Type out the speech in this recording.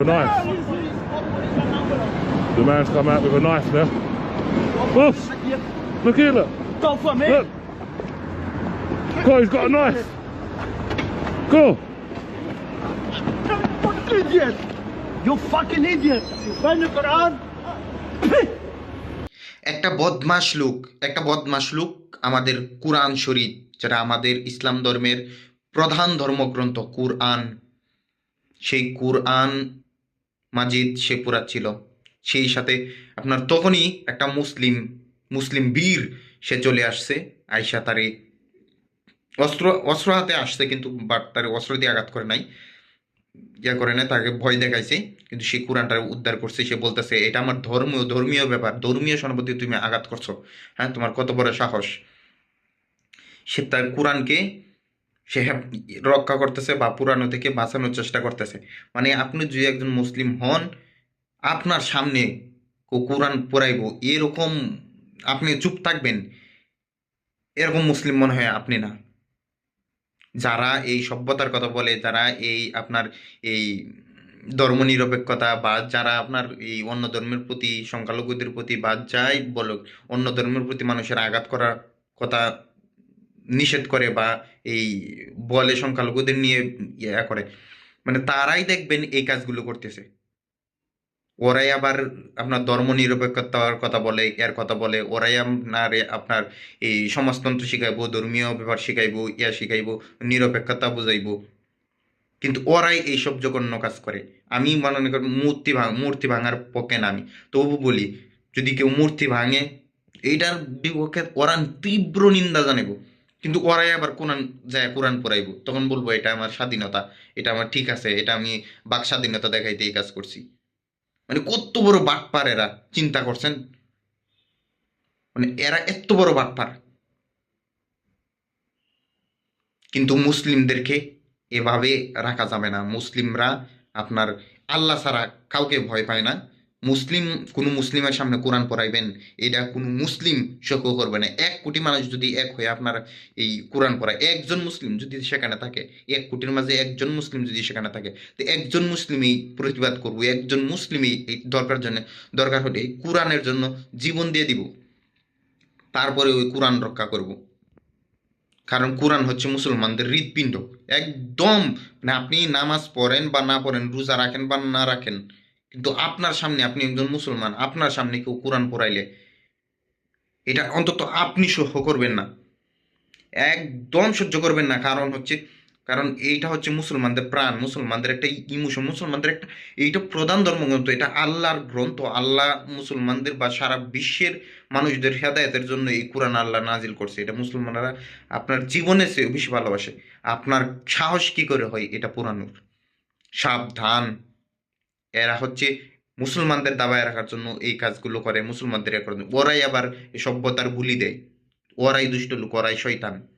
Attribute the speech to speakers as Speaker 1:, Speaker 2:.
Speaker 1: A knife. The man's come out with a knife now. Boss, look here, look.
Speaker 2: Go for me.
Speaker 1: Look. God, he's got a knife. Go.
Speaker 2: You idiot. You fucking idiot. You find the Quran.
Speaker 3: একটা বদমাস লোক একটা বদমাস লোক আমাদের কুরআন শরীফ যেটা আমাদের ইসলাম ধর্মের প্রধান ধর্মগ্রন্থ কুরআন সেই কুরআন মাজিদ সে ছিল। সেই সাথে আপনার তখনই একটা মুসলিম মুসলিম বীর সে চলে আসছে। আয়সা তারে অস্ত্র অস্ত্র হাতে আসছে কিন্তু বাট তার অস্ত্র দিয়ে আঘাত করে নাই। ইয়া করে না তাকে ভয় দেখাইছে। কিন্তু সে কোরআনটা উদ্ধার করছে। সে বলতেছে, এটা আমার ধর্মীয় ধর্মীয় ব্যাপার। ধর্মীয় সনপতি তুমি আঘাত করছ। হ্যাঁ তোমার কত বড় সাহস? সে তার কোরআনকে সে রক্ষা করতেছে বা পুরানো থেকে বাঁচানোর চেষ্টা করতেছে। মানে আপনি যদি একজন মুসলিম হন, আপনার সামনে কোরআন পড়াইব, এরকম আপনি চুপ থাকবেন, এরকম মুসলিম মনে হয় আপনি না। যারা এই সভ্যতার কথা বলে, যারা এই আপনার এই ধর্মনিরপেক্ষতা বা যারা আপনার এই অন্য ধর্মের প্রতি, সংখ্যালঘুদের প্রতি বা যাই বলুক, অন্য ধর্মের প্রতি মানুষের আঘাত করার কথা নিষেধ করে বা এই বলে সংখ্যালঘুদের নিয়ে ইয়া করে। মানে তারাই দেখবেন এই কাজগুলো করতেছে। ওরাই আবার আপনার ধর্ম নিরপেক্ষতার কথা বলে, এর কথা বলে, ওরাই আপনার আপনার এই সমাজতন্ত্র শিখাইবো, ধর্মীয় ব্যাপার শিখাইবো, ইয়া শিখাইবো, নিরপেক্ষতা বুঝাইবো। কিন্তু ওরাই এইসব জঘন্য কাজ করে। আমি মনে করি মূর্তি ভাঙ, মূর্তি ভাঙার পক্ষে না আমি। তবু বলি, যদি কেউ মূর্তি ভাঙে, এইটার বিপক্ষে ওরা তীব্র নিন্দা জানাইব। কিন্তু ওরাই আবার কোরআন যায়, কোরআন পড়াইব। তখন বলব, এটা আমার স্বাধীনতা, এটা আমার ঠিক আছে, এটা আমি বাক স্বাধীনতা দেখাইতে এই কাজ করছি। মানে কত বড় বাটপার এরা, চিন্তা করছেন? মানে এরা এত বড় বাটপার। কিন্তু মুসলিমদেরকে এভাবে রাখা যাবে না। মুসলিমরা আপনার আল্লাহ ছাড়া কাউকে ভয় পায় না। মুসলিম, কোনো মুসলিমের সামনে কোরআন পড়াইবেন, এটা কোনো মুসলিম সহ্য করবে না। এক কোটি মানুষ যদি এক হয়ে আপনার এই কোরআন পড়ায়, একজন মুসলিম যদি সেখানে থাকে, এক কোটির মাঝে একজন মুসলিম যদি সেখানে থাকে, তো একজন মুসলিমই প্রতিবাদ করব, একজন মুসলিমই এই দরকার জন্য, দরকার হলে এই কোরআনের জন্য জীবন দিয়ে দিব। তারপরে ওই কোরআন রক্ষা করব। কারণ কোরআন হচ্ছে মুসলমানদের হৃৎপিণ্ড একদম মানে আপনি নামাজ পড়েন বা না পড়েন, রোজা রাখেন বা না রাখেন কিন্তু আপনার সামনে আপনি একজন মুসলমান, আপনার সামনে কেউ কোরআন পড়াইলে, এটা অন্তত আপনি সহ্য করবেন না। একদম সহ্য করবেন না। কারণ হচ্ছে, কারণ এইটা হচ্ছে মুসলমানদের প্রাণ, মুসলমানদের একটা ইমোশন মুসলমানদের একটা, এইটা প্রধান ধর্মগ্রন্থ এটা আল্লাহর গ্রন্থ। আল্লাহ মুসলমানদের বা সারা বিশ্বের মানুষদের হেদায়তের জন্য এই কোরআন আল্লাহ নাজিল করছে। এটা মুসলমানরা আপনার জীবনে চেয়ে বেশি ভালোবাসে। আপনার সাহস কি করে হয় এটা পুরানোর সাবধান। এরা হচ্ছে মুসলমানদের দাবায় রাখার জন্য এই কাজগুলো করে, মুসলমানদের জন্য ওরাই আবার সভ্যতার ভুলি দেয়। ওরাই দুষ্ট লোক, ওরাই শয়তান।